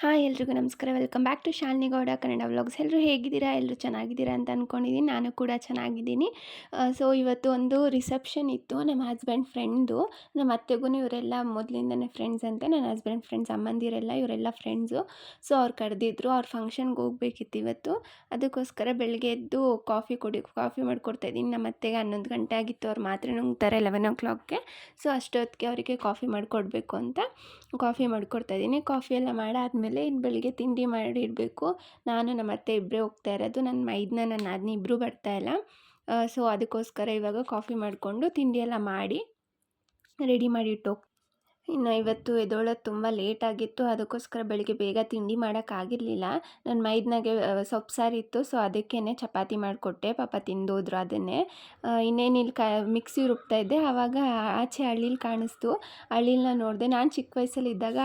Hi ಎಲ್ರಿಗೂ ನಮಸ್ಕಾರ. Welcome back to Shalini Gowda Kannada vlogs. ಎಲ್ಲರೂ ಹೇಗಿದ್ದೀರಾ? ಎಲ್ಲರೂ ಚೆನ್ನಾಗಿದ್ದೀರಾ ಅಂತ ಅಂದ್ಕೊಂಡಿದ್ದೀನಿ ನಾನು ಕೂಡ ಚೆನ್ನಾಗಿದ್ದೀನಿ. ಸೊ ಇವತ್ತು ಒಂದು ರಿಸೆಪ್ಷನ್ ಇತ್ತು ನಮ್ಮ ಹಸ್ಬೆಂಡ್ ಫ್ರೆಂಡ್ದು ನಮ್ಮ ಅತ್ತೆಗೂ ಇವರೆಲ್ಲ ಮೊದಲಿಂದನೇ ಫ್ರೆಂಡ್ಸ್ ಅಂತೆ. ನನ್ನ ಹಸ್ಬೆಂಡ್ ಫ್ರೆಂಡ್ಸ್ ಅಮ್ಮಂದಿರೆಲ್ಲ ಇವರೆಲ್ಲ ಫ್ರೆಂಡ್ಸು ಸೊ ಅವ್ರು ಕರೆದಿದ್ರು. ಅವ್ರ ಫಂಕ್ಷನ್ಗೆ ಹೋಗ್ಬೇಕಿತ್ತು ಇವತ್ತು. ಅದಕ್ಕೋಸ್ಕರ ಬೆಳಗ್ಗೆ ಎದ್ದು ಕಾಫಿ ಕೊಡಿ ಕಾಫಿ ಮಾಡಿಕೊಡ್ತಾ ಇದ್ದೀನಿ. ನಮ್ಮ ಅತ್ತೆಗೆ ಹನ್ನೊಂದು ಗಂಟೆ ಆಗಿತ್ತು. ಅವ್ರು ಮಾತ್ರ ನುಂಗ್ತಾರೆ ಲೆವೆನ್ ಓ ಕ್ಲಾಕ್ಗೆ ಸೊ ಅಷ್ಟೊತ್ತಿಗೆ ಅವರಿಗೆ ಕಾಫಿ ಮಾಡಿಕೊಡ್ಬೇಕು ಅಂತ ಕಾಫಿ ಮಾಡ್ಕೊಡ್ತಾ ಇದ್ದೀನಿ. ಕಾಫಿ ಎಲ್ಲ ಮಾಡಾದ್ಮೇಲೆ ಇನ್ನು ಬೆಳಿಗ್ಗೆ ತಿಂಡಿ ಮಾಡಿ ಇಡಬೇಕು. ನಾನು ನಮ್ಮ ಅತ್ತೆ ಇಬ್ಬರೇ ಹೋಗ್ತಾ ಇರೋದು. ನನ್ನ ಮೈದನ, ನನ್ನ ಅದನ್ನ ಇಬ್ಬರೂ ಇಲ್ಲ. ಸೊ ಅದಕ್ಕೋಸ್ಕರ ಇವಾಗ ಕಾಫಿ ಮಾಡಿಕೊಂಡು ತಿಂಡಿ ಎಲ್ಲ ಮಾಡಿ ರೆಡಿ ಮಾಡಿ ಇಟ್ಟು ಇನ್ನು ಇವತ್ತು ಎದ್ದೋಳೋದು ತುಂಬ ಲೇಟ್ ಆಗಿತ್ತು, ಅದಕ್ಕೋಸ್ಕರ ಬೆಳಿಗ್ಗೆ ಬೇಗ ತಿಂಡಿ ಮಾಡೋಕ್ಕಾಗಿರಲಿಲ್ಲ ನನ್ನ ಮೈದನಾಗೆ ಸೊಪ್ಪು ಇತ್ತು ಸೊ ಅದಕ್ಕೇ ಚಪಾತಿ ಮಾಡಿಕೊಟ್ಟೆ, ಪಾಪ ತಿಂದೋದ್ರು ಅದನ್ನೇ. ಇನ್ನೇನು ಇಲ್ಲಿ ಕ, ಮಿಕ್ಸಿ ರುಬ್ತಾ ಇದ್ದೆ, ಆವಾಗ ಆಚೆ ಹಳ್ಳಿಲಿ ಕಾಣಿಸ್ತು. ಹಳ್ಳಿಲನ್ನ ನೋಡಿದೆ, ನಾನು ಚಿಕ್ಕ ವಯಸ್ಸಲ್ಲಿ ಇದ್ದಾಗ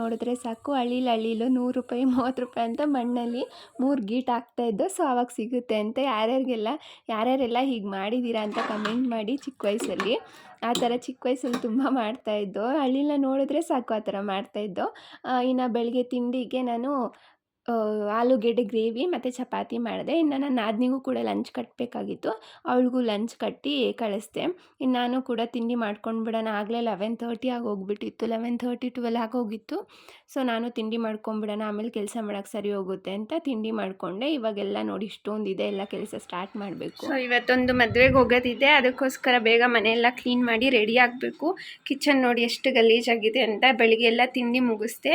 ನೋಡಿದ್ರೆ ಸಾಕು, ಹಳ್ಳಿಲಿ ಹಳ್ಳಿಲು ನೂರು ರೂಪಾಯಿ, ಮೂವತ್ತು ರೂಪಾಯಿ ಅಂತ ಮಣ್ಣಲ್ಲಿ ಮೂರು ಗೀಟ್ ಹಾಕ್ತಾಯಿದ್ದು ಸೊ ಆವಾಗ ಸಿಗುತ್ತೆ ಅಂತ ಯಾರ್ಯಾರಿಗೆಲ್ಲ, ಯಾರ್ಯಾರೆಲ್ಲ ಹೀಗೆ ಮಾಡಿದ್ದೀರಾ ಅಂತ ಕಮೆಂಟ್ ಮಾಡಿ ಚಿಕ್ಕ ವಯಸ್ಸಲ್ಲಿ. ಆ ಥರ ಚಿಕ್ಕ ವಯಸ್ಸಲ್ಲಿ ತುಂಬ ಮಾಡ್ತಾಯಿದ್ದೋ ಹಳ್ಳಿಲ್ಲ ನೋಡಿದ್ರೆ ಸಾಕು ಆ ಥರ ಮಾಡ್ತಾಯಿದ್ದೋ ಇನ್ನು ಬೆಳಗ್ಗೆ ತಿಂಡಿಗೆ ನಾನು ಆಲೂಗೆಡ್ಡೆ ಗ್ರೇವಿ ಮತ್ತು ಚಪಾತಿ ಮಾಡಿದೆ. ಇನ್ನು ನಾನು ನಾದಿನಿಗೂ ಕೂಡ ಲಂಚ್ ಕಟ್ಟಬೇಕಾಗಿತ್ತು ಅವಳಿಗೂ ಲಂಚ್ ಕಟ್ಟಿ ಕಳಿಸ್ದೆ. ಇನ್ನು ನಾನು ಕೂಡ ತಿಂಡಿ ಮಾಡ್ಕೊಂಡು ಬಿಡೋಣ ಆಗಲೇ ಲೆವೆನ್ ತರ್ಟಿ ಆಗಿ ಹೋಗ್ಬಿಟ್ಟಿತ್ತು. ಲೆವೆನ್ ತರ್ಟಿ ಟ್ವೆಲ್ ಹೋಗಿತ್ತು. ಸೊ ನಾನು ತಿಂಡಿ ಮಾಡ್ಕೊಂಬಿಡೋಣ ಆಮೇಲೆ ಕೆಲಸ ಮಾಡೋಕ್ಕೆ ಸರಿ ಹೋಗುತ್ತೆ ಅಂತ ತಿಂಡಿ ಮಾಡಿಕೊಂಡೆ. ಇವಾಗೆಲ್ಲ ನೋಡಿ ಇಷ್ಟೊಂದು ಇದೆ ಎಲ್ಲ ಕೆಲಸ ಸ್ಟಾರ್ಟ್ ಮಾಡಬೇಕು. ಸೊ ಇವತ್ತೊಂದು ಮದುವೆಗೆ ಹೋಗೋದಿದೆ. ಅದಕ್ಕೋಸ್ಕರ ಬೇಗ ಮನೆಯೆಲ್ಲ ಕ್ಲೀನ್ ಮಾಡಿ ರೆಡಿ ಆಗಬೇಕು. ಕಿಚನ್ ನೋಡಿ ಎಷ್ಟು ಗಲೀಜಾಗಿದೆ ಅಂತ ಬೆಳಿಗ್ಗೆ ಎಲ್ಲ ತಿಂಡಿ ಮುಗಿಸ್ದೆ.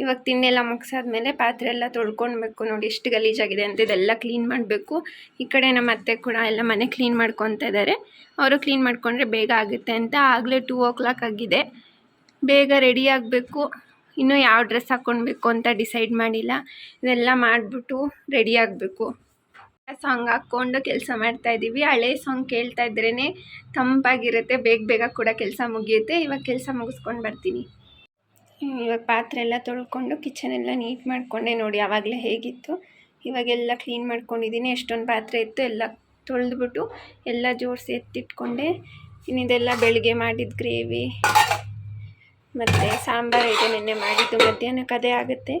ಇವಾಗ ತಿನ್ನೆಲ್ಲ ಮುಗಿಸಾದ್ಮೇಲೆ ಪಾತ್ರೆ ಎಲ್ಲ ತೊಳ್ಕೊಳ್ಬೇಕು ನೋಡಿ, ಎಷ್ಟು ಗಲೀಜಾಗಿದೆ ಅಂತ ಇದೆಲ್ಲ ಕ್ಲೀನ್ ಮಾಡಬೇಕು. ಈ ಕಡೆ ನಮ್ಮ ಅತ್ತೆ ಕೂಡ ಎಲ್ಲ ಮನೆ ಕ್ಲೀನ್ ಮಾಡ್ಕೊತಾ ಇದ್ದಾರೆ ಅವರು ಕ್ಲೀನ್ ಮಾಡಿಕೊಂಡ್ರೆ ಬೇಗ ಆಗುತ್ತೆ ಅಂತ ಆಗಲೇ ಟೂ ಓ ಕ್ಲಾಕ್ ಆಗಿದೆ. ಬೇಗ ರೆಡಿ ಆಗಬೇಕು. ಇನ್ನೂ ಯಾವ ಡ್ರೆಸ್ ಹಾಕ್ಕೊಳ್ಬೇಕು ಅಂತ ಡಿಸೈಡ್ ಮಾಡಿಲ್ಲ. ಇದೆಲ್ಲ ಮಾಡಿಬಿಟ್ಟು ರೆಡಿ ಆಗಬೇಕು. ಸಾಂಗ್ ಹಾಕ್ಕೊಂಡು ಕೆಲಸ ಮಾಡ್ತಾ ಇದ್ದೀವಿ ಹಳೆ ಸಾಂಗ್ ಕೇಳ್ತಾ ಇದ್ರೇ ತಂಪಾಗಿರುತ್ತೆ, ಬೇಗ ಬೇಗ ಕೂಡ ಕೆಲಸ ಮುಗಿಯುತ್ತೆ. ಇವಾಗ ಕೆಲಸ ಮುಗಿಸ್ಕೊಂಡು ಬರ್ತೀನಿ. ಇವಾಗ ಪಾತ್ರೆ ಎಲ್ಲ ತೊಳ್ಕೊಂಡು ಕಿಚನೆಲ್ಲ ನೀಟ್ ಮಾಡಿಕೊಂಡೆ ನೋಡಿ ಆವಾಗಲೇ ಹೇಗಿತ್ತು. ಇವಾಗೆಲ್ಲ ಕ್ಲೀನ್ ಮಾಡ್ಕೊಂಡಿದ್ದೀನಿ. ಎಷ್ಟೊಂದು ಪಾತ್ರೆ ಇತ್ತು, ಎಲ್ಲ ತೊಳೆದ್ಬಿಟ್ಟು ಎಲ್ಲ ಜೋಡಿಸಿ ಎತ್ತಿಟ್ಕೊಂಡೆ. ಇನ್ನಿದೆಲ್ಲ ಬೆಳಗ್ಗೆ ಮಾಡಿದ ಗ್ರೇವಿ ಮತ್ತು ಸಾಂಬಾರು ಇದೆ ನೆನ್ನೆ ಮಾಡಿದ್ದು. ಮಧ್ಯಾಹ್ನಕ್ಕೆ ಅದೇ ಆಗುತ್ತೆ.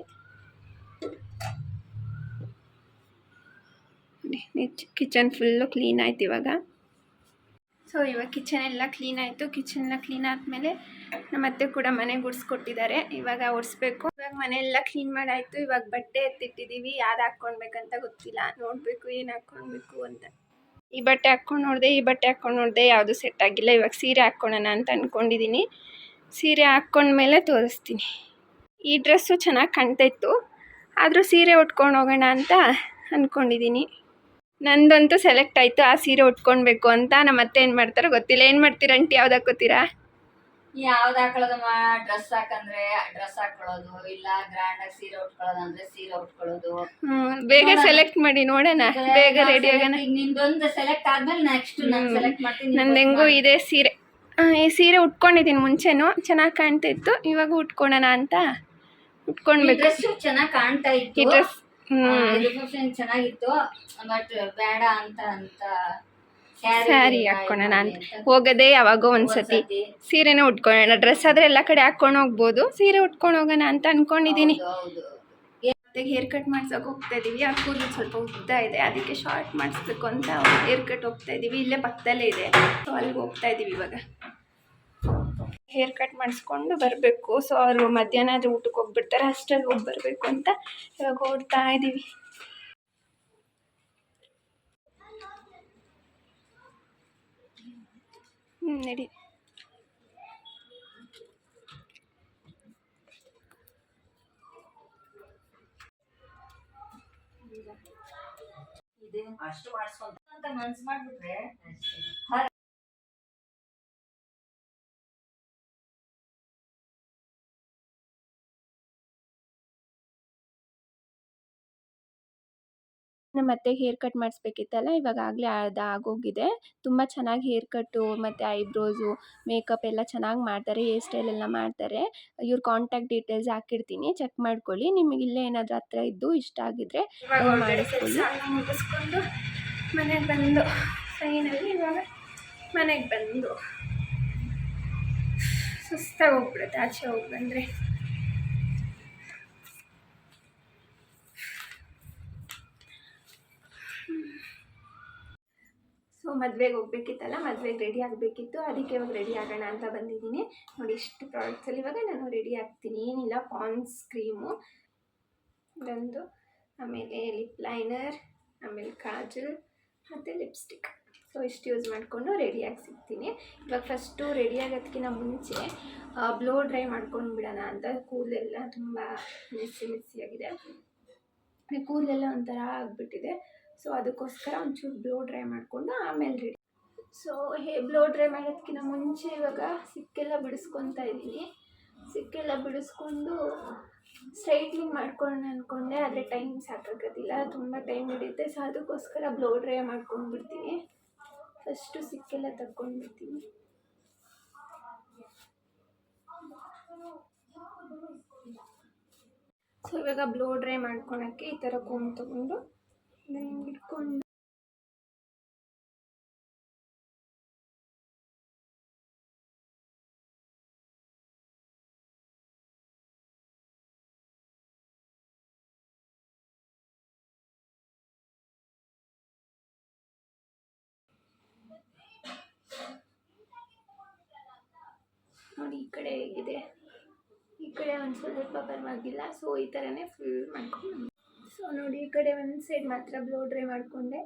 ಕಿಚನ್ ಫುಲ್ಲು ಕ್ಲೀನ್ ಆಯ್ತು ಇವಾಗ. ಸೊ ಇವಾಗ ಕಿಚನ್ ಎಲ್ಲ ಕ್ಲೀನ್ ಆಯಿತು. ಕಿಚನ್ ಕ್ಲೀನ್ ಆದಮೇಲೆ ನಮ್ಮ ಅತ್ತೆ ಕೂಡ ಮನೆ ಗುಡಿಸ್ಕೊಟ್ಟಿದ್ದಾರೆ. ಇವಾಗ ಒರೆಸ್ಬೇಕು. ಇವಾಗ ಮನೆ ಎಲ್ಲ ಕ್ಲೀನ್ ಮಾಡಾಯಿತು. ಇವಾಗ ಬಟ್ಟೆ ಎತ್ತಿಟ್ಟಿದ್ದೀವಿ ಯಾವ್ದು ಹಾಕ್ಕೊಳ್ಬೇಕಂತ ಗೊತ್ತಿಲ್ಲ. ನೋಡಬೇಕು ಏನು ಹಾಕ್ಕೊಳ್ಬೇಕು ಅಂತ. ಈ ಬಟ್ಟೆ ಹಾಕ್ಕೊಂಡು ನೋಡಿದೆ, ಈ ಬಟ್ಟೆ ಹಾಕ್ಕೊಂಡು ನೋಡಿದೆ ಯಾವುದು ಸೆಟ್ ಆಗಿಲ್ಲ. ಇವಾಗ ಸೀರೆ ಹಾಕ್ಕೊಳ್ಳೋಣ ಅಂತ ಅಂದ್ಕೊಂಡಿದ್ದೀನಿ ಸೀರೆ ಹಾಕ್ಕೊಂಡ್ಮೇಲೆ ತೋರಿಸ್ತೀನಿ. ಈ ಡ್ರೆಸ್ಸು ಚೆನ್ನಾಗಿ ಕಾಣ್ತಾಯಿತ್ತು ಆದರೂ ಸೀರೆ ಉಟ್ಕೊಂಡು ಹೋಗೋಣ ಅಂತ ಅಂದ್ಕೊಂಡಿದ್ದೀನಿ ನಂದಂತೂ ಸೆಲೆಕ್ಟ್ ಆಯಿತು. ಆ ಸೀರೆ ಉಟ್ಕೊಳ್ಬೇಕು ಅಂತ. ನಮ್ಮ ಅತ್ತೆ ಏನು ಮಾಡ್ತಾರೋ ಗೊತ್ತಿಲ್ಲ. ಏನು ಮಾಡ್ತೀರಾ ಅಂಟಿ? ಯಾವ್ದು ಹಾಕೋತೀರಾ ಯಾವ್ದು ಹಾಕೊಳ್ಳೋದಮ್ಮ? ಡ್ರೆಸ್ ಹಾಕಂದ್ರೆ ಡ್ರೆಸ್ ಹಾಕೊಳ್ಳೋದು ಇಲ್ಲ ಗ್ರ್ಯಾಂಡ್ ಆಗಿ ಸೀರೆ ಉಟ್ಕೊಳ್ಳೋದಂದ್ರೆ ಸೀರೆ ಉಟ್ಕೊಳ್ಳೋದು. ಬೇಗ ಸೆಲೆಕ್ಟ್ ಮಾಡಿ ನೋಡೋಣ. ಬೇಗ ರೆಡಿ ಆಗೋಣ. ನಿಂದೊಂದು ಸೆಲೆಕ್ಟ್ ಆದ್ಮೇಲೆ ನೆಕ್ಸ್ಟ್ ನಾನು ಸೆಲೆಕ್ಟ್ ಮಾಡ್ತೀನಿ ನಂದು ಹೆಂಗೂ ಇದೆ ಸೀರೆ. ಈ ಸೀರೆ ಉಟ್ಕೊಂಡಿದ್ದೀನಿ ಮುಂಚೆನು. ಚೆನ್ನಾಗಿ ಕಾಣ್ತಾ ಇತ್ತು ಇವಾಗ ಉಟ್ಕೊಳ್ಳೋಣ ಅಂತ ಉಟ್ಕೊಂಡ್ಬೇಕು ಡ್ರೆಸ್ ಚೆನ್ನಾಗಿ ಕಾಣ್ತಾ ಇತ್ತು. ಡ್ರೆಸ್ ಚೆನ್ನಾಗಿತ್ತು. ಬಟ್ ಬೇಡ ಅಂತ ಅಂತ ಸ್ಯಾರಿ ಹಾಕ್ಕೊಳೋಣ ಅಂತ ಹೋಗೋದೇ ಯಾವಾಗೋ ಒಂದ್ಸತಿ. ಸೀರೆನೇ ಉಟ್ಕೊಳ್ಳೋಣ. ಡ್ರೆಸ್ ಆದರೆ ಎಲ್ಲ ಕಡೆ ಹಾಕ್ಕೊಂಡು ಹೋಗ್ಬೋದು. ಸೀರೆ ಉಟ್ಕೊಂಡು ಹೋಗೋಣ ಅಂತ ಅನ್ಕೊಂಡಿದ್ದೀನಿ. ಹೇರ್ ಕಟ್ ಮಾಡ್ಸೋಕೆ ಹೋಗ್ತಾ ಇದ್ದೀವಿ ಆ ಕೂದಲು ಸ್ವಲ್ಪ ಉದ್ದ ಇದೆ. ಅದಕ್ಕೆ ಶಾರ್ಟ್ ಮಾಡಿಸ್ಬೇಕು ಅಂತ ಹೇರ್ ಕಟ್ ಹೋಗ್ತಾ ಇದ್ದೀವಿ ಇಲ್ಲೇ ಪಕ್ಕದಲ್ಲೇ ಇದೆ. ಸೊ ಅಲ್ಲಿಗೆ ಹೋಗ್ತಾ ಇದ್ದೀವಿ ಇವಾಗ. ಹೇರ್ ಕಟ್ ಮಾಡಿಸ್ಕೊಂಡು ಬರಬೇಕು. ಸೊ ಅವರು ಮಧ್ಯಾಹ್ನ ಆದರೆ ಊಟಕ್ಕೆ ಹೋಗ್ಬಿಡ್ತಾರೆ. ಅಷ್ಟಲ್ಲಿ ಹೋಗಿ ಬರಬೇಕು ಅಂತ ಇವಾಗ ಓಡ್ತಾ ಇದ್ದೀವಿ ನಡಿ. ಅಷ್ಟು ಮಾಡಿಸ್ಕೊಂತ ಮನ್ಸು ಮಾಡ್ಬಿಟ್ರೆ ನಮ್ಮ ಮತ್ತೆ ಹೇರ್ ಕಟ್ ಮಾಡಿಸ್ಬೇಕಿತ್ತಲ್ಲ ಇವಾಗ ಆಗಲೇ ಅದು ಆಗೋಗಿದೆ. ತುಂಬ ಚೆನ್ನಾಗಿ ಹೇರ್ ಕಟ್ಟು ಮತ್ತು ಐಬ್ರೋಸು ಮೇಕಪ್ ಎಲ್ಲ ಚೆನ್ನಾಗಿ ಮಾಡ್ತಾರೆ ಹೇರ್ ಸ್ಟೈಲ್ ಎಲ್ಲ ಮಾಡ್ತಾರೆ. ಇವ್ರ ಕಾಂಟ್ಯಾಕ್ಟ್ ಡೀಟೇಲ್ಸ್ ಹಾಕಿರ್ತೀನಿ ಚೆಕ್ ಮಾಡ್ಕೊಳ್ಳಿ. ನಿಮಗೆ ಇಲ್ಲೇ ಏನಾದರೂ ಹತ್ರ ಇದ್ದು ಇಷ್ಟ ಆಗಿದ್ರೆ ಮಾಡಿಸ್ಕೊಂಡು ಮುಗಿಸ್ಕೊಂಡು ಮನೆಗೆ ಬಂದು ಫೈನಲಿ ಇವಾಗ ಮನೆಗೆ ಬಂದು ಸುಸ್ತಾಗಿ ಹೋಗ್ಬಿಡುತ್ತೆ ಆಚೆ ಹೋಗಿ ಬಂದರೆ. ಸೊ ಮದುವೆಗೆ ಹೋಗ್ಬೇಕಿತ್ತಲ್ಲ, ಮದುವೆಗೆ ರೆಡಿ ಆಗಬೇಕಿತ್ತು. ಅದಕ್ಕೆ ಇವಾಗ ರೆಡಿ ಆಗೋಣ ಅಂತ ಬಂದಿದ್ದೀನಿ. ನೋಡಿ ಇಷ್ಟು ಪ್ರಾಡಕ್ಟ್ಸಲ್ಲಿ ಇವಾಗ ನಾನು ರೆಡಿ ಆಗ್ತೀನಿ. ಏನಿಲ್ಲ ಪಾನ್ಸ್ ಕ್ರೀಮು ಇದೊಂದು ಆಮೇಲೆ ಲಿಪ್ ಲೈನರ್ ಆಮೇಲೆ ಕಾಜಲ್ ಮತ್ತು ಲಿಪ್ಸ್ಟಿಕ್ ಸೊ ಇಷ್ಟು ಯೂಸ್ ಮಾಡಿಕೊಂಡು ರೆಡಿಯಾಗಿ ಸಿಗ್ತೀನಿ. ಇವಾಗ ಫಸ್ಟು ರೆಡಿ ಆಗೋದಕ್ಕಿಂತ ಮುಂಚೆ ಬ್ಲೋ ಡ್ರೈ ಮಾಡ್ಕೊಂಡು ಬಿಡೋಣ ಅಂತ ಕೂದಲೆಲ್ಲ ತುಂಬ ಮಿಸ್ಸಿ ಮಿಸ್ಸಿಯಾಗಿದೆ. ಕೂದಲೆಲ್ಲ ಒಂಥರ ಆಗಿಬಿಟ್ಟಿದೆ. ಸೊ ಅದಕ್ಕೋಸ್ಕರ ಒಂಚೂರು ಬ್ಲೋ ಡ್ರೈ ಮಾಡಿಕೊಂಡು ಆಮೇಲೆ ready so hey blow dry ಮಾಡೋದಕ್ಕಿಂತ ಮುಂಚೆ ಇವಾಗ ಸಿಕ್ಕೆಲ್ಲ ಬಿಡಿಸ್ಕೊತಾ ಇದ್ದೀನಿ. ಸಿಕ್ಕೆಲ್ಲ ಬಿಡಿಸ್ಕೊಂಡು ಸ್ಟ್ರೈಟ್ಲಿಂಗ್ ಮಾಡ್ಕೊಂಡು ಅಂದ್ಕೊಂಡೆ ಆದರೆ ಟೈಮ್ ಸಾಕಾಗೋದಿಲ್ಲ, ತುಂಬ ಟೈಮ್ ಹಿಡಿಯುತ್ತೆ. ಸೊ ಅದಕ್ಕೋಸ್ಕರ ಬ್ಲೋ ಡ್ರೈ ಮಾಡ್ಕೊಂಡ್ಬಿಡ್ತೀನಿ. ಫಸ್ಟು ಸಿಕ್ಕೆಲ್ಲ ತಗೊಂಡ್ಬಿಡ್ತೀನಿ ಸೊ ಇವಾಗ ಬ್ಲೋ ಡ್ರೈ ಮಾಡ್ಕೊಳಕ್ಕೆ ಈ ಥರ ಕೋಮ್ ತಗೊಂಡು ಹಿಂಗೆ ಇಟ್ಕೊಂಡು ನೋಡಿ ಈ ಕಡೆ ಹೇಗಿದೆ ಈ ಕಡೆ ಒಂದು ಸ್ವಲ್ಪ ಪರವಾಗಿಲ್ಲ ಸೊ ಈ ಥರನೇ ಫುಲ್ ಮಾಡ್ಕೊಂಡು ಸೊ ನೋಡಿ, ಈ ಕಡೆ ಒಂದು ಸೈಡ್ ಮಾತ್ರ ಬ್ಲೋ ಡ್ರೈ ಮಾಡಿಕೊಂಡೆ.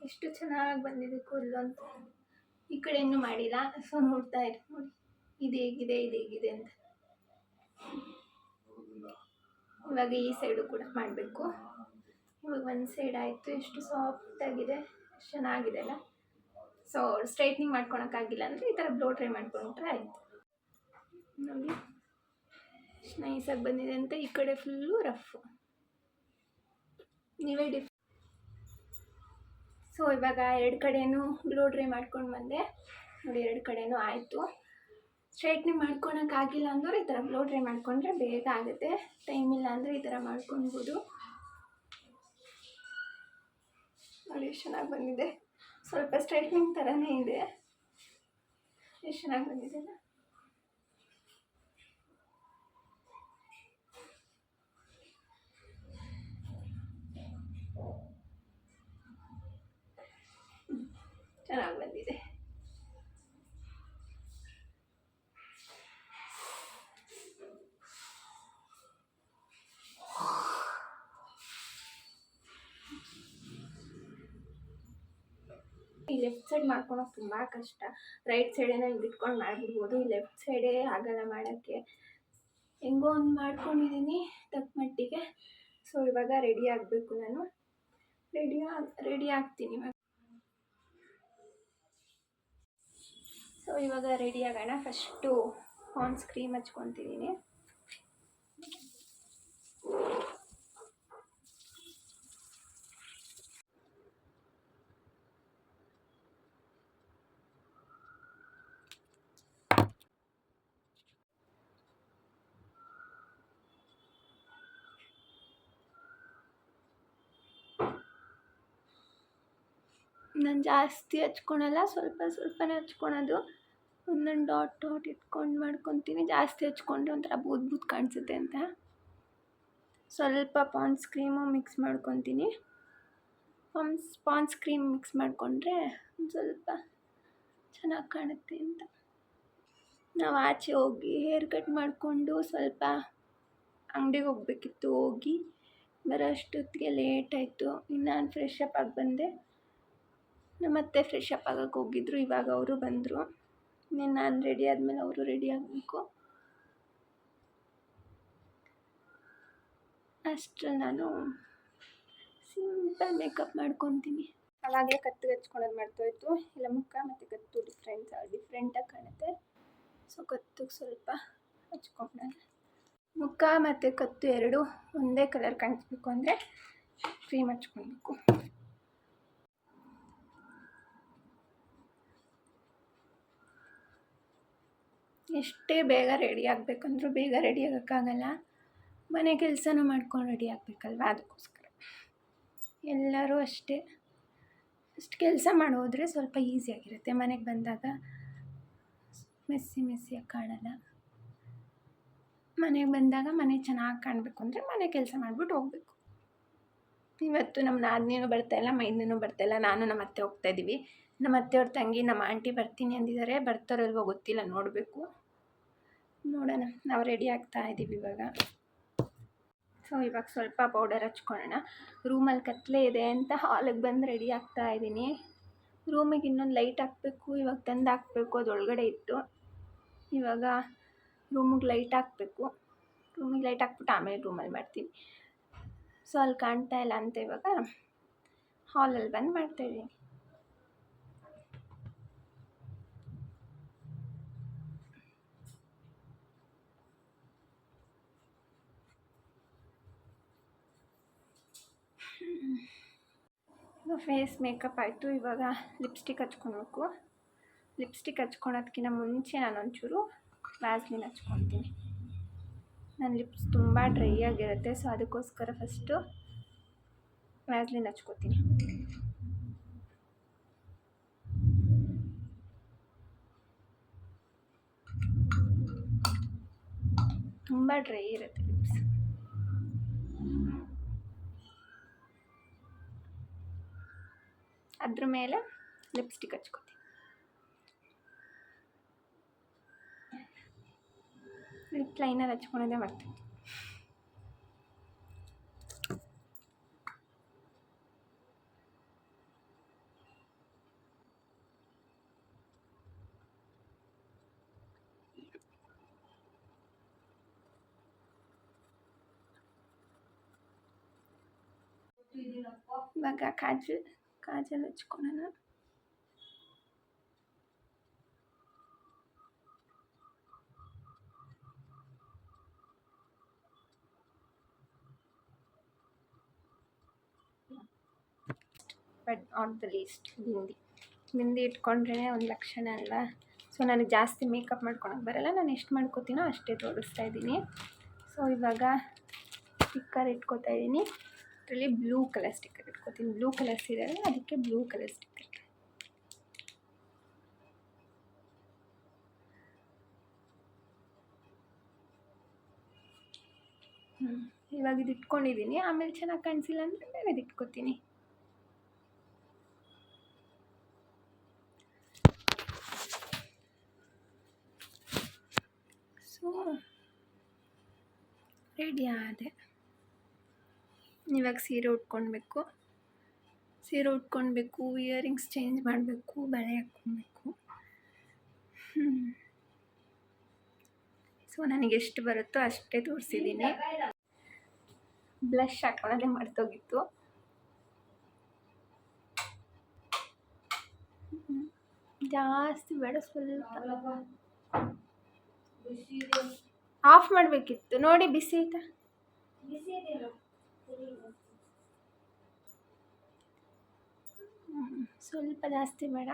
ಎಷ್ಟು ಚೆನ್ನಾಗಿ ಬಂದಿದೆ ಕೂದಲು ಅಂತ. ಈ ಕಡೆ ಇನ್ನೂ ಮಾಡಿಲ್ಲ. ಸೊ ನೋಡ್ತಾ ಇರಿ. ನೋಡಿ, ಇದು ಹೇಗಿದೆ ಇದು ಹೇಗಿದೆ ಅಂತ. ಇವಾಗ ಈ ಸೈಡು ಕೂಡ ಮಾಡಬೇಕು. ಇವಾಗ ಒಂದು ಸೈಡ್ ಆಯಿತು. ಎಷ್ಟು ಸಾಫ್ಟಾಗಿದೆ ಚೆನ್ನಾಗಿದೆ ಅಲ್ಲ. ಸೊ ಸ್ಟ್ರೈಟ್ನಿಂಗ್ ಮಾಡ್ಕೊಳಕ್ಕಾಗಿಲ್ಲ ಅಂದರೆ ಈ ಥರ ಬ್ಲೋ ಡ್ರೈ ಮಾಡ್ಕೊಂಡ್ರೆ ಆಯಿತು. ನೋಡಿ ನೈಸಾಗಿ ಬಂದಿದೆ ಅಂತ. ಈ ಕಡೆ ಫುಲ್ಲು ರಫು ನೀವೇ ಡಿಫ್ ಸೊ ಇವಾಗ ಎರಡು ಕಡೆಯೂ ಬ್ಲೂ ಡ್ರೈ ಮಾಡ್ಕೊಂಡು ಬಂದೆ. ನೋಡಿ, ಎರಡು ಕಡೆಯೂ ಆಯಿತು. ಸ್ಟ್ರೈಟ್ನಿಂಗ್ ಮಾಡ್ಕೊಳಕ್ಕಾಗಿಲ್ಲ ಅಂದರೆ ಈ ಥರ ಬ್ಲೋ ಡ್ರೈ ಮಾಡಿಕೊಂಡ್ರೆ ಬೇಗ ಆಗುತ್ತೆ. ಟೈಮ್ ಇಲ್ಲ ಅಂದರೆ ಈ ಥರ ಮಾಡ್ಕೊಳ್ಬೋದು. ನೋಡಿ, ಎಷ್ಟು ಚೆನ್ನಾಗಿ ಬಂದಿದೆ. ಸ್ವಲ್ಪ ಸ್ಟ್ರೈಟ್ನಿಂಗ್ ಥರನೇ ಇದೆ. ಎಷ್ಟು ಚೆನ್ನಾಗಿ ಬಂದಿದೆ ಚೆನ್ನಾಗಿ ಬಂದಿದೆ. ಈ ಲೆಫ್ಟ್ ಸೈಡ್ ಮಾಡ್ಕೊಳಕ್ ತುಂಬ ಕಷ್ಟ. ರೈಟ್ ಸೈಡೇನ ಹಿಂಗೆ ಇಟ್ಕೊಂಡು ಮಾಡಿಬಿಡ್ಬೋದು. ಈ ಲೆಫ್ಟ್ ಸೈಡೇ ಆಗಲ್ಲ ಮಾಡೋಕ್ಕೆ. ಹೆಂಗೋ ಒಂದು ಮಾಡ್ಕೊಂಡಿದ್ದೀನಿ ತಕ್ಕ ಮಟ್ಟಿಗೆ. ಸೊ ಇವಾಗ ರೆಡಿ ಆಗಬೇಕು ನಾನು. ರೆಡಿ ರೆಡಿ ಆಗ್ತೀನಿ ಇವಾಗ. ಸೊ ಇವಾಗ ರೆಡಿ ಆಗೋಣ. ಫಸ್ಟು ಪಾನ್ಸ್ ಕ್ರೀಮ್ ಹಚ್ಕೊತಿದ್ದೀನಿ. ನಾನು ಜಾಸ್ತಿ ಹಚ್ಕೊಳಲ್ಲ, ಸ್ವಲ್ಪ ಸ್ವಲ್ಪನೇ ಹಚ್ಕೊಳೋದು. ಒಂದೊಂದು ಡಾಟ್ ಡಾಟ್ ಇಟ್ಕೊಂಡು ಮಾಡ್ಕೊತೀನಿ. ಜಾಸ್ತಿ ಹಚ್ಕೊಂಡ್ರೆ ಒಂಥರ ಬೂದ್ ಬೂದ್ ಕಾಣಿಸುತ್ತೆ ಅಂತ. ಸ್ವಲ್ಪ ಪಾನ್ಸ್ ಕ್ರೀಮು ಮಿಕ್ಸ್ ಮಾಡ್ಕೊತೀನಿ. ಪಾನ್ಸ್ ಪಾನ್ಸ್ ಕ್ರೀಮ್ ಮಿಕ್ಸ್ ಮಾಡಿಕೊಂಡ್ರೆ ಸ್ವಲ್ಪ ಚೆನ್ನಾಗಿ ಕಾಣುತ್ತೆ ಅಂತ. ನಾವು ಆಚೆ ಹೋಗಿ ಹೇರ್ ಕಟ್ ಮಾಡಿಕೊಂಡು ಸ್ವಲ್ಪ ಅಂಗಡಿಗೆ ಹೋಗ್ಬೇಕಿತ್ತು, ಹೋಗಿ ಬರೋ ಅಷ್ಟೊತ್ತಿಗೆ ಲೇಟ್ ಆಯಿತು. ಇನ್ನು ನಾನು ಫ್ರೆಶ್ ಅಪ್ ಆಗಿ ಬಂದೆ. ಮತ್ತೆ ಫ್ರೆಶ್ ಅಪ್ ಆಗಕ್ಕೆ ಹೋಗಿದ್ರು ಇವಾಗ ಅವರು ಬಂದರು. ಇನ್ನೇನು ನಾನು ರೆಡಿ ಆದಮೇಲೆ ಅವರು ರೆಡಿ ಆಗಬೇಕು. ಅಷ್ಟು ನಾನು ಸಿಂಪಲ್ ಮೇಕಪ್ ಮಾಡ್ಕೊತೀನಿ. ಅವಾಗಲೇ ಕತ್ತಿಗೆ ಹಚ್ಕೊಳೋದು ಮಾಡ್ತೋಯ್ತು ಇಲ್ಲ ಮುಖ ಮತ್ತು ಕತ್ತು ಡಿಫ್ರೆನ್ಸ್ ಡಿಫ್ರೆಂಟಾಗಿ ಕಾಣುತ್ತೆ. ಸೊ ಕತ್ತಿಗೆ ಸ್ವಲ್ಪ ಹಚ್ಕೊಂಡೆ. ಮುಖ ಮತ್ತು ಕತ್ತು ಎರಡು ಒಂದೇ ಕಲರ್ ಕಾಣಿಸ್ಬೇಕು ಅಂದರೆ ಕ್ರೀಮ್ ಹಚ್ಕೊಳ್ಬೇಕು ಎಷ್ಟೇ ಬೇಗ ರೆಡಿ ಆಗಬೇಕಂದ್ರೂ ಬೇಗ ರೆಡಿ ಆಗೋಕ್ಕಾಗಲ್ಲ. ಮನೆ ಕೆಲಸನೂ ಮಾಡ್ಕೊಂಡು ರೆಡಿ ಆಗಬೇಕಲ್ವ? ಅದಕ್ಕೋಸ್ಕರ. ಎಲ್ಲರೂ ಅಷ್ಟೇ. ಫಸ್ಟ್ ಕೆಲಸ ಮಾಡೋದ್ರೆ ಸ್ವಲ್ಪ ಈಸಿಯಾಗಿರುತ್ತೆ ಮನೆಗೆ ಬಂದಾಗ ಮೆಸ್ಸಿ ಮೆಸ್ಸಿಯಾಗಿ ಕಾಣಲ್ಲ. ಮನೆಗೆ ಬಂದಾಗ ಮನೆ ಚೆನ್ನಾಗಿ ಕಾಣಬೇಕು ಅಂದರೆ ಮನೆ ಕೆಲಸ ಮಾಡಿಬಿಟ್ಟು ಹೋಗಬೇಕು. ಇವತ್ತು ನಮ್ಮ ನಾದಿನಿನೂ ಬರ್ತಾಯಿಲ್ಲ ಮೈದನೂ ಬರ್ತಾಯಿಲ್ಲ ನಾನು ನಮ್ಮ ಅತ್ತೆ ಹೋಗ್ತಾಯಿದ್ದೀವಿ ನಮ್ಮ ಅತ್ತೆಯವ್ರ ತಂಗಿ, ನಮ್ಮ ಆಂಟಿ ಬರ್ತೀನಿ ಅಂದಿದ್ದಾರೆ. ಬರ್ತಾರೋ ಇಲ್ವೋ ಗೊತ್ತಿಲ್ಲ, ನೋಡಬೇಕು. ನೋಡೋಣ, ನಾವು ರೆಡಿ ಆಗ್ತಾ ಇದ್ದೀವಿ ಇವಾಗ. ಸೊ ಇವಾಗ ಸ್ವಲ್ಪ ಪೌಡರ್ ಹಚ್ಕೊಳ್ಳೋಣ. ರೂಮಲ್ಲಿ ಕತ್ತಲೆ ಇದೆ ಅಂತ ಹಾಲಿಗೆ ಬಂದು ರೆಡಿ ಆಗ್ತಾ ಇದ್ದೀನಿ. ರೂಮಿಗೆ ಇನ್ನೊಂದು ಲೈಟ್ ಹಾಕಬೇಕು, ಇವಾಗ ತಂದು ಹಾಕಬೇಕು, ಅದು ಒಳಗಡೆ ಇತ್ತು ಇವಾಗ ರೂಮಿಗೆ ಲೈಟ್ ಹಾಕಬೇಕು. ರೂಮಿಗೆ ಲೈಟ್ ಹಾಕ್ಬಿಟ್ಟು ಆಮೇಲೆ ರೂಮಲ್ಲಿ ಮಾಡ್ತೀನಿ. ಸೊ ಅಲ್ಲಿ ಕಾಣ್ತಾ ಇಲ್ಲ ಅಂತ ಇವಾಗ ಹಾಲಲ್ಲಿ ಬಂದು ಮಾಡ್ತಾಯಿದ್ದೀನಿ ಫೇಸ್ ಮೇಕಪ್ ಆಯಿತು. ಇವಾಗ ಲಿಪ್ಸ್ಟಿಕ್ ಹಚ್ಕೊಳ್ಬೇಕು ಲಿಪ್ಸ್ಟಿಕ್ ಹಚ್ಕೊಳೋದಕ್ಕಿಂತ ಮುಂಚೆ ನಾನೊಂಚೂರು ವ್ಯಾಸ್ಲಿನ್ ಹಚ್ಕೊತೀನಿ ನನ್ನ ಲಿಪ್ಸ್ ತುಂಬ ಡ್ರೈ ಆಗಿರುತ್ತೆ, ಸೊ ಅದಕ್ಕೋಸ್ಕರ ಫಸ್ಟು ವ್ಯಾಸ್ಲಿನ್ ಹಚ್ಕೋತೀನಿ. ತುಂಬ ಡ್ರೈ ಇರುತ್ತೆ. ಅದ್ರ ಮೇಲೆ ಲಿಪ್ಸ್ಟಿಕ್ ಹಚ್ಕೋತೀನಿ. ಲಿಪ್ ಲೈನರ್ ಹಚ್ಕೊಳೋದೇ ಮಾಡ್ತೀನಿ ಇವಾಗ kajal kajal ಹಚ್ಕೊಳ್ಳೋಣ. But not the least bindi bindi ಇಟ್ಕೊಂಡ್ರೆ ಒಂದು ಲಕ್ಷಣ ಅಲ್ಲ. ಸೊ ನನಗೆ ಜಾಸ್ತಿ ಮೇಕಪ್ ಮಾಡ್ಕೊಳಕ್ಕೆ ಬರಲ್ಲ. ನಾನು ಎಷ್ಟು ಮಾಡ್ಕೋತೀನೋ ಅಷ್ಟೇ ತೋರಿಸ್ತಾ ಇದ್ದೀನಿ. ಸೊ ಇವಾಗ ಸ್ಟಿಕ್ಕರ್ ಇಟ್ಕೋತಾ ಇದ್ದೀನಿ. ಅದರಲ್ಲಿ ಬ್ಲೂ ಕಲರ್ ಸ್ಟಿಕ್ಕರ್ ಇಟ್ಕೋತೀನಿ ಬ್ಲೂ ಕಲರ್ ಸೀರೆ ಅದಕ್ಕೆ ಬ್ಲೂ ಕಲರ್ ಸ್ಟಿಕ್ಕರ್ ಹ್ಞೂ ಇವಾಗ ಇದು ಇಟ್ಕೊಂಡಿದ್ದೀನಿ ಆಮೇಲೆ ಚೆನ್ನಾಗಿ ಕಾಣಿಸಿಲ್ಲ ಅಂದರೆ ಬೇರೆದು ಇಟ್ಕೋತೀನಿ ಸೊ ರೆಡಿ ಆದೆ ಇವಾಗ ಸೀರೆ ಉಟ್ಕೊಳ್ಬೇಕು. ಸೀರೆ ಉಟ್ಕೊಳ್ಬೇಕು ಇಯರಿಂಗ್ಸ್ ಚೇಂಜ್ ಮಾಡಬೇಕು, ಬಳೆ ಹಾಕ್ಕೊಳ್ಬೇಕು. ಸೊ ನನಗೆ ಎಷ್ಟು ಬರುತ್ತೋ ಅಷ್ಟೇ ತೋರಿಸಿದ್ದೀನಿ. ಬ್ಲಷ್ ಹಾಕೊಳ್ಳೋದೇ ಮರ್ತೋಗಿತ್ತು. ಜಾಸ್ತಿ ಬೇಡ ಸ್ವಲ್ಪ. ಆಫ್ ಮಾಡಬೇಕಿತ್ತು. ನೋಡಿ ಬಿಸಿ ಆಯ್ತಾ. ಸ್ವಲ್ಪ ಜಾಸ್ತಿ ಬೇಡ.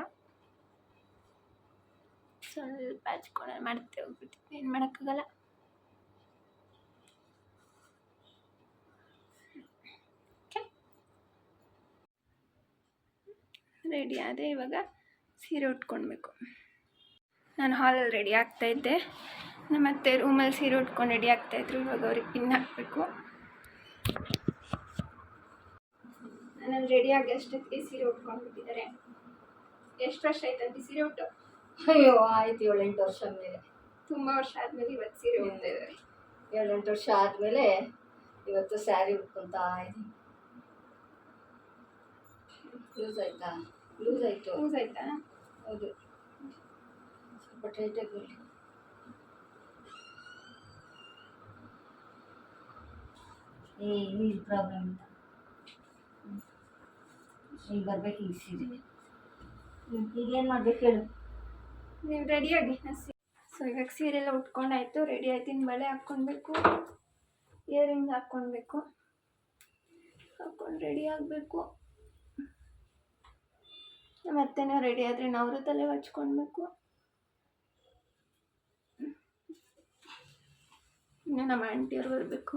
ಸ್ವಲ್ಪ ಹಚ್ಕೊಂಡು ಮಾಡ್ತೇ ಹೋಗ್ಬಿಟ್ಟು ಏನು ಮಾಡೋಕ್ಕಾಗಲ್ಲ. ರೆಡಿ ಆದರೆ ಇವಾಗ ಸೀರೆ ಉಟ್ಕೊಳ್ಬೇಕು ನಾನು ಹಾಲಲ್ಲಿ ರೆಡಿ ಆಗ್ತಾಯಿದ್ದೆ ನಮ್ಮ ಅತ್ತೆ ರೂಮಲ್ಲಿ ಸೀರೆ ಉಟ್ಕೊಂಡು ರೆಡಿ ಆಗ್ತಾಯಿದ್ರು ಇವಾಗ ಅವ್ರಿಗೆ ಪಿನ್ ಹಾಕಬೇಕು. ನಾನು ರೆಡಿ ಆಗಿ ಅಷ್ಟೊತ್ತಿಗೆ ಸೀರೆ ಉಟ್ಕೊಂಡ್ಬಿಟ್ಟಿದ್ದಾರೆ ಎಷ್ಟು ವರ್ಷ ಆಯ್ತಂತೆ ಸೀರೆ ಉಟ್ಟು ಅಯ್ಯೋ ಆಯ್ತು ಏಳೆಂಟು ವರ್ಷ ಮೇಲೆ ತುಂಬ ವರ್ಷ ಆದಮೇಲೆ ಇವತ್ತು ಸೀರೆ ಉಡ್ತಾ ಇದ್ದಾರೆ ಏಳೆಂಟು ವರ್ಷ ಆದಮೇಲೆ ಇವತ್ತು ಸ್ಯಾರಿ ಉಟ್ಕೊತಾ ಇದ್ದೀನಿ ಲೂಸ್ ಆಯ್ತಾ? ಲೂಸ್ ಆಯಿತು. ಯೂಸ್ ಆಯ್ತಾ? ಹೌದು. ಸ್ವಲ್ಪ ಟೈಟಾಗಿ ಬರಲಿ ಏನು ಇದು ಪ್ರಾಬ್ಲಮ್ ಇಲ್ಲ ಈಗ ಬರ್ಬೇಕು, ಈಗ ಸೀರೆ. ಈಗೇನು ಮಾಡ್ಬೇಕು ಹೇಳು. ನೀವು ರೆಡಿಯಾಗಿ ಸೊ ಇವಾಗ ಸೀರೆ ಎಲ್ಲ ಉಟ್ಕೊಂಡಾಯ್ತು. ರೆಡಿ ಆಯ್ತು ಇನ್ನು ಬಳೆ ಹಾಕ್ಕೊಳ್ಬೇಕು ಇಯರಿಂಗ್ ಹಾಕ್ಕೊಳ್ಬೇಕು ಹಾಕ್ಕೊಂಡು ರೆಡಿ ಆಗಬೇಕು. ಮತ್ತೇನೋ ರೆಡಿ ಆದರೆ ನಾವು ತಲೆ ಹಚ್ಕೊಳ್ಬೇಕು ಇನ್ನು ನಮ್ಮ ಆಂಟಿಯವ್ರು ಬರಬೇಕು.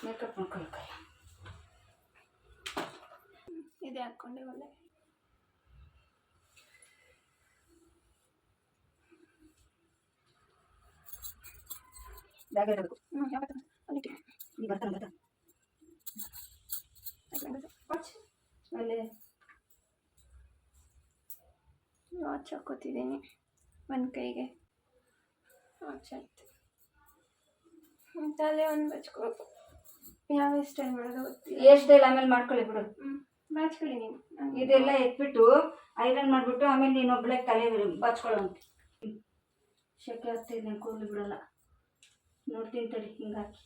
ಮೇಕಪ್ ಮಾಡ್ಕೊಳ್ಕ ಇದೆ ಹಾಕ್ಕೊಂಡೆ ಒಳ್ಳೆ ಬ್ಯಾಗ್ ಇಡಬೇಕು ಹ್ಞೂ ಯಾವತ್ತು ಅದಕ್ಕೆ ನೀ ಬರ್ತಾನೆ ಬರ್ತಾನೆ ವಾಚ್ ಆಮೇಲೆ ವಾಚ್ ಹಾಕೋತಿದ್ದೀನಿ ಒಂದು ಕೈಗೆ. ವಾಚ್ ಆಯ್ತು. ತಲೆ ಒಂದು ಬಚ್ಕೋಬೇಕು. ಯಾವ ಸ್ಟೈಲ್ ಮಾಡೋದು ಗೊತ್ತಿಲ್ಲ ಹೇರ್ ಸ್ಟೈಲ್ ಆಮೇಲೆ ಮಾಡ್ಕೊಳ್ಳಿ ಬಿಡು. ಬಾಚ್ಕೊಳ್ಳಿ ನೀನು. ಇದೆಲ್ಲ ಎತ್ಬಿಟ್ಟು ಐರನ್ ಮಾಡಿಬಿಟ್ಟು ಆಮೇಲೆ ನೀನೊಬ್ಳೆ ತಲೆ ಬಚ್ಕೊಳ್ಳೋಂತೆ ಶೆಕೆ ಆಗ್ತಿದೆ ನಾನು ಕೂದಲು ಬಿಡಲ್ಲ. ನೋಡ್ತೀನಿ ತಡಿ ಹಿಂಗೆ ಹಾಕಿ.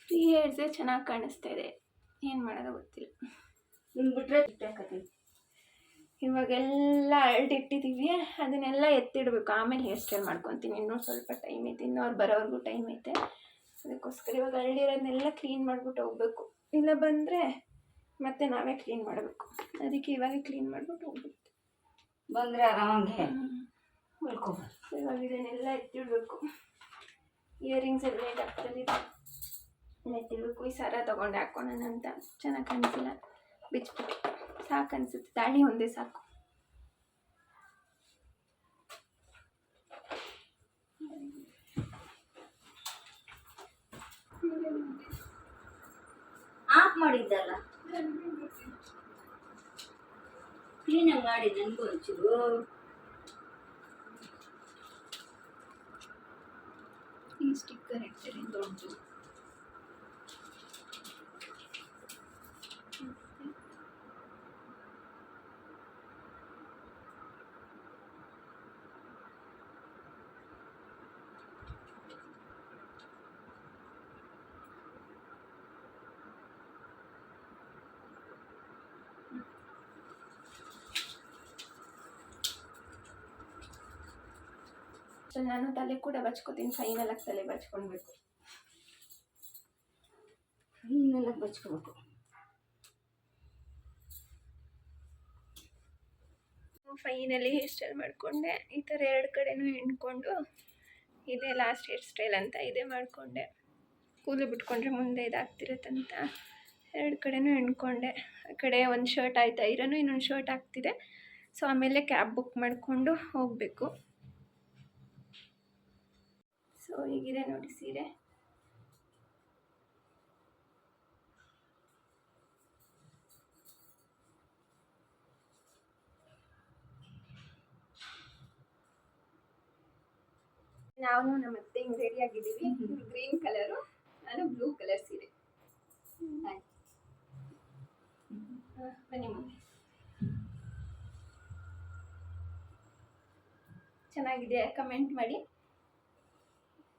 ಫ್ರೀ ಹೇರ್ಸೇ ಚೆನ್ನಾಗಿ ಕಾಣಿಸ್ತಾ ಇದೆ. ಏನು ಮಾಡೋದು ಗೊತ್ತಿಲ್ಲ. ಹಿಂಗೆ ಬಿಟ್ರೆ ಹಾಕತ್ತೀನಿ. ಇವಾಗೆಲ್ಲ ಅರಟಿಟ್ಟಿದ್ದೀವಿ ಅದನ್ನೆಲ್ಲ ಎತ್ತಿಡಬೇಕು. ಆಮೇಲೆ ಹೇರ್ ಸ್ಟೈಲ್ ಮಾಡ್ಕೊತೀನಿ. ಇನ್ನೂ ಸ್ವಲ್ಪ ಟೈಮ್ ಐತೆ ಇನ್ನೂ ಅವ್ರು ಬರೋವರೆಗೂ ಟೈಮ್ ಐತೆ. ಅದಕ್ಕೋಸ್ಕರ ಇವಾಗ ಹರಡಿರೋದನ್ನೆಲ್ಲ ಕ್ಲೀನ್ ಮಾಡಿಬಿಟ್ಟು ಹೋಗ್ಬೇಕು. ಇಲ್ಲ ಬಂದರೆ ಮತ್ತೆ ನಾವೇ ಕ್ಲೀನ್ ಮಾಡಬೇಕು. ಅದಕ್ಕೆ ಇವಾಗ ಕ್ಲೀನ್ ಮಾಡಿಬಿಟ್ಟು ಹೋಗ್ಬೇಕು. ಬಂದರೆ ಆರಾಮಾಗಿ ಉಳ್ಕೊಬೋದು. ಇವಾಗ ಇದನ್ನೆಲ್ಲ ಎತ್ತಿಡಬೇಕು. ಇಯರಿಂಗ್ಸ್ ಎಲ್ಲ ಡಾಕ್ಟರಲ್ಲಿ ಎತ್ತಿಡಬೇಕು. ಈ ಸರ ತೊಗೊಂಡು ಹಾಕ್ಕೊಳ್ಳೋಣ ಅಂತ ಚೆನ್ನಾಗಿ ಕಾಣಿಸಿಲ್ಲ. ಬಿಚ್ಚಿಬಿಟ್ಟು ಸಾಕು ಅನಿಸುತ್ತೆ ತಾಳಿ ಒಂದೇ ಸಾಕು. ಆಫ್ ಮಾಡಿದ್ದಲ್ಲ. ಕ್ಲೀನಾಗಿ ಮಾಡಿ ನನಗೂ ಒಂಚೂರು. ಈ ಸ್ಟಿಕ್ಕರ್ ಇಡ್ತೀನಿ ದೊಡ್ಡದು ಸೊ ನಾನು ತಲೆ ಕೂಡ ಬಚ್ಕೋತೀನಿ. ಫೈನಲ್ ಆಗಿ ತಲೆ ಬಚ್ಕೊಳ್ಬೇಕು ಆಗಿ ಬಚ್ಕೋಬೇಕು. ಫೈನಲಿ ಹೇರ್ ಸ್ಟೈಲ್ ಮಾಡಿಕೊಂಡೆ. ಈ ಥರ ಎರಡು ಕಡೆನೂ ಹಿಂಡ್ಕೊಂಡು ಇದೇ ಲಾಸ್ಟ್ ಹೇರ್ ಸ್ಟೈಲ್ ಅಂತ ಇದೇ ಮಾಡಿಕೊಂಡೆ. ಕೂದಲು ಬಿಟ್ಕೊಂಡ್ರೆ ಮುಂದೆ ಇದಾಗ್ತಿರತ್ತಂತ ಎರಡು ಕಡೆನೂ ಹಿಂಡ್ಕೊಂಡೆ. ಆ ಕಡೆ ಒಂದು ಶರ್ಟ್ ಆಯ್ತಾ? ಇರೋನು ಇನ್ನೊಂದು ಶರ್ಟ್ ಆಗ್ತಿದೆ ಸೊ ಆಮೇಲೆ ಕ್ಯಾಬ್ ಬುಕ್ ಮಾಡಿಕೊಂಡು ಹೋಗಬೇಕು. ಸೊ ಹೀಗಿದೆ ನೋಡಿ ಸೀರೆ ನಾವು ನಮ್ಮ ಅತ್ತೆ ಹಿಂಗೆ ರೆಡಿ ಆಗಿದ್ದೀವಿ ಗ್ರೀನ್ ಕಲರು ನಾನು ಬ್ಲೂ ಕಲರ್ ಸೀರೆ. ಬನ್ನಿ ಮಮ್ಮಿ ಚೆನ್ನಾಗಿದೆ ಕಮೆಂಟ್ ಮಾಡಿ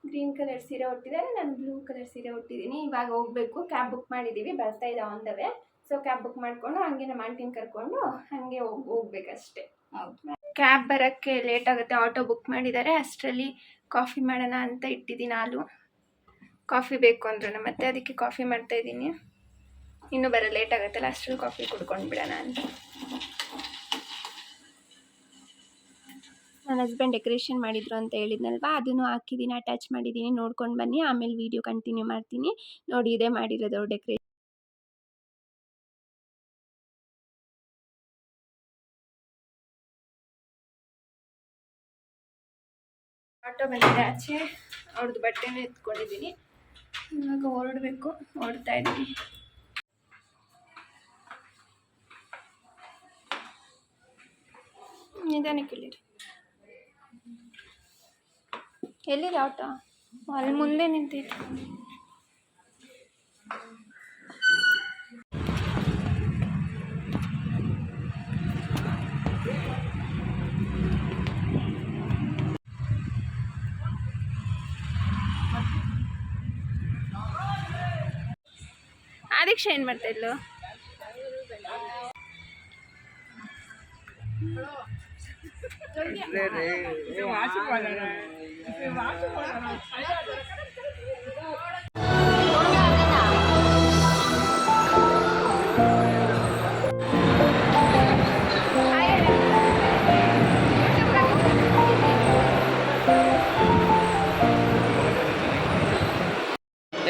ಗ್ರೀನ್ ಕಲರ್ ಸೀರೆ ಉಟ್ಟಿದ್ದಾರೆ ನಾನು ಬ್ಲೂ ಕಲರ್ ಸೀರೆ ಉಟ್ಟಿದ್ದೀನಿ. ಇವಾಗ ಹೋಗ್ಬೇಕು ಕ್ಯಾಬ್ ಬುಕ್ ಮಾಡಿದ್ದೀವಿ ಬರ್ತಾ ಇದೆ on the way so cab book ಮಾಡಿಕೊಂಡು ಹಂಗೆ ನಮ್ಮ ಆಂಟಿನ ಕರ್ಕೊಂಡು ಹಾಗೆ ಹೋಗ್ ಹೋಗ್ಬೇಕಷ್ಟೇ. ಕ್ಯಾಬ್ ಬರೋಕ್ಕೆ ಲೇಟ್ ಆಗುತ್ತೆ ಆಟೋ ಬುಕ್ ಮಾಡಿದ್ದಾರೆ. ಅಷ್ಟರಲ್ಲಿ ಕಾಫಿ ಮಾಡೋಣ ಅಂತ ಇಟ್ಟಿದ್ದೀನಿ ಹಾಲು. ಕಾಫಿ ಬೇಕು ಅಂದ್ರು ಮತ್ತೆ ಅದಕ್ಕೆ ಕಾಫಿ ಮಾಡ್ತಾ ಇದ್ದೀನಿ. ಇನ್ನೂ ಬರೋ ಲೇಟ್ ಆಗುತ್ತಲ್ಲ ಅಷ್ಟರಲ್ಲಿ ಕಾಫಿ ಕುಡ್ಕೊಂಡು ಬಿಡೋಣ ಅಂತ. ನನ್ನ ಹಸ್ಬೆಂಡ್ ಡೆಕೋರೇಷನ್ ಮಾಡಿದ್ರು ಅಂತ ಹೇಳಿದ್ನಲ್ವಾ? ಅದನ್ನು ಹಾಕಿದ್ದೀನಿ ಅಟ್ಯಾಚ್ ಮಾಡಿದ್ದೀನಿ ನೋಡ್ಕೊಂಡು ಬನ್ನಿ, ಆಮೇಲೆ ವೀಡಿಯೋ ಕಂಟಿನ್ಯೂ ಮಾಡ್ತೀನಿ. ನೋಡಿ, ಇದೇ ಮಾಡಿರೋದು ಡೆಕೋರೇಷನ್ ಆಟೋ ಬಂದಿದೆ ಆಚೆ ಅವ್ರದ್ದು ಬಟ್ಟೆನೂ ಎತ್ಕೊಂಡಿದ್ದೀನಿ ಇವಾಗ ಹೊರಡಬೇಕು, ಹೊರಡ್ತಾ ಇದ್ದೀನಿ ನಿಧಾನಕ್ಕೆ ಇಲ್ಲಿರಿ ಎಲ್ಲಿದೆ ಆಟೋ? ಅಲ್ಲಿ ಮುಂದೆ ನಿಂತಿತ್ತು ಆದೀಕ್ಷ ಏನು ಮಾಡ್ತಾ ಇದ್ಲು?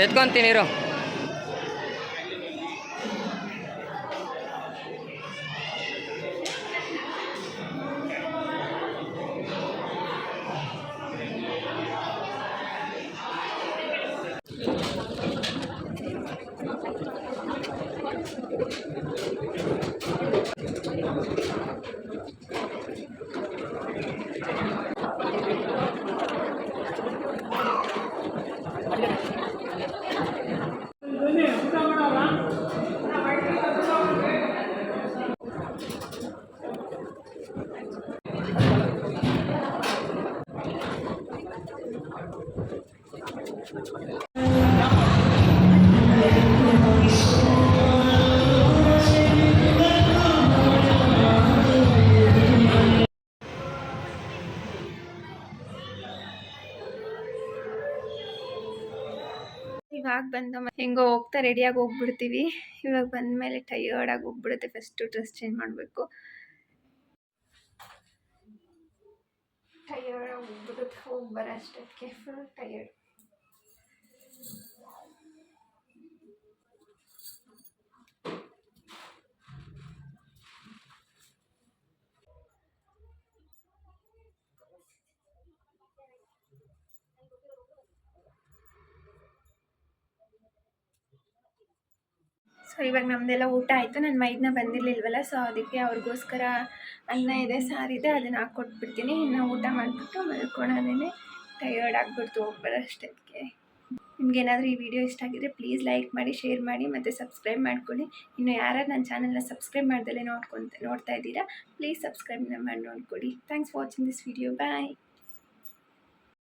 ಎತ್ಕೊಂತೀನಿ ಇರೋ. ಹೆಂಗೋ ಹೋಗ್ತಾ ರೆಡಿಯಾಗಿ ಹೋಗ್ಬಿಡ್ತೀವಿ. ಇವಾಗ ಬಂದಮೇಲೆ ಟಯರ್ಡಾಗಿ ಹೋಗ್ಬಿಡುತ್ತೆ. ಫಸ್ಟು ಡ್ರೆಸ್ ಚೇಂಜ್ ಮಾಡಬೇಕು. ಟಯರ್ಡ್ ಹೋಗ್ಬಿಡುತ್ತೆ. ಹೋಗಿ ಬರೋ ಅಷ್ಟೊತ್ತಿಗೆ. ಫುಲ್ ಟಯರ್ಡ್ ಸೊ ಇವಾಗ ನಮ್ಮದೆಲ್ಲ ಊಟ ಆಯಿತು ನನ್ನ ಮೈದನ ಬಂದಿರಲಿಲ್ವಲ್ಲ ಸೊ ಅದಕ್ಕೆ ಅವ್ರಿಗೋಸ್ಕರ ಅನ್ನ ಇದೆ ಸಾರಿದೆ ಅದನ್ನು ಹಾಕ್ಕೊಟ್ಬಿಡ್ತೀನಿ. ಇನ್ನು ಊಟ ಮಾಡಿಬಿಟ್ಟು ಮಲ್ಕೊಳೋದೇ ಟಯರ್ಡ್ ಆಗಿಬಿಡ್ತು ಹೋಗ್ಬರೋ ಅಷ್ಟೊತ್ತಿಗೆ ನಿಮ್ಗೇನಾದರೂ ಈ ವಿಡಿಯೋ ಇಷ್ಟ ಆಗಿದ್ರೆ ಪ್ಲೀಸ್ ಲೈಕ್ ಮಾಡಿ ಶೇರ್ ಮಾಡಿ, ಮತ್ತು ಸಬ್ಸ್ಕ್ರೈಬ್ ಮಾಡ್ಕೊಳ್ಳಿ. ಇನ್ನು ಯಾರು ನನ್ನ ಚಾನಲ್ನ ಸಬ್ಸ್ಕ್ರೈಬ್ ಮಾಡ್ದಲೇ ನೋಡ್ಕೊತ, ನೋಡ್ತಾ ಇದ್ದೀರಾ ಪ್ಲೀಸ್ ಸಬ್ಸ್ಕ್ರೈಬ್ನ ಮಾಡಿ ನೋಡ್ಕೊಡಿ thanks for watching this video bye